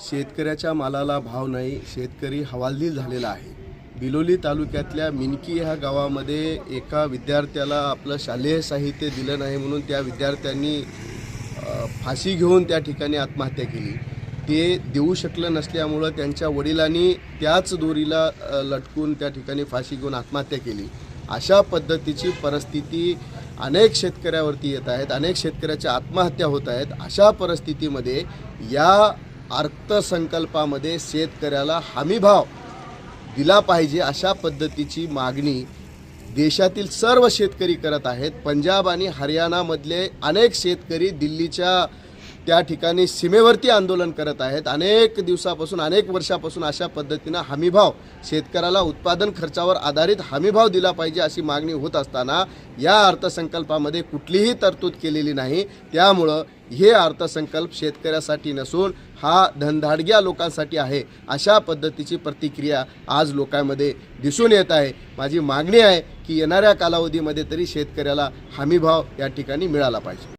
शेतकऱ्याच्या मालाला भाव नाही शेतकरी हवालदिल झालेला आहे. बिलोली तालुक्यातल्या मिनकी ह्या गावामध्ये एका विद्यार्थ्याला आपलं शालेय साहित्य दिलं नाही म्हणून त्या विद्यार्थ्यांनी फाशी घेऊन त्या ठिकाणी आत्महत्या केली. ते देऊ शकलं नसल्यामुळं त्यांच्या वडिलांनी त्याच दोरीला लटकून त्या ठिकाणी फाशी घेऊन आत्महत्या केली. अशा पद्धतीची परिस्थिती अनेक शेतकऱ्यावरती येत आहेत अनेक शेतकऱ्याच्या आत्महत्या होत आहेत. अशा परिस्थितीमध्ये या अर्थसंकल्पामध्ये शेतकऱ्याला हमीभाव दिला पाहिजे अशा पद्धतीची मागणी देशातील सर्व शेतकरी करत आहेत. पंजाब आणि हरियाणामधले अनेक शेतकरी दिल्लीच्या त्या ठिकाणी सीमेवरती आंदोलन करत आहेत. अनेक दिवसापासून अनेक वर्षापासून अशा पद्धतीनं हमीभाव शेतकऱ्याला उत्पादन खर्चावर आधारित हमीभाव दिला पाहिजे अशी मागणी होत असताना या अर्थसंकल्पामध्ये कुठलीही तरतूद केलेली नाही. त्यामुळं हे अर्थसंकल्प शेतकऱ्यासाठी नसून हा धनधाडग्या लोकांसाठी आहे अशा पद्धतीची प्रतिक्रिया आज लोकांमध्ये दिसून येत आहे. माझी मागणी आहे की येणाऱ्या कालावधीमध्ये तरी शेतकऱ्याला हमीभाव या ठिकाणी मिळाला पाहिजे.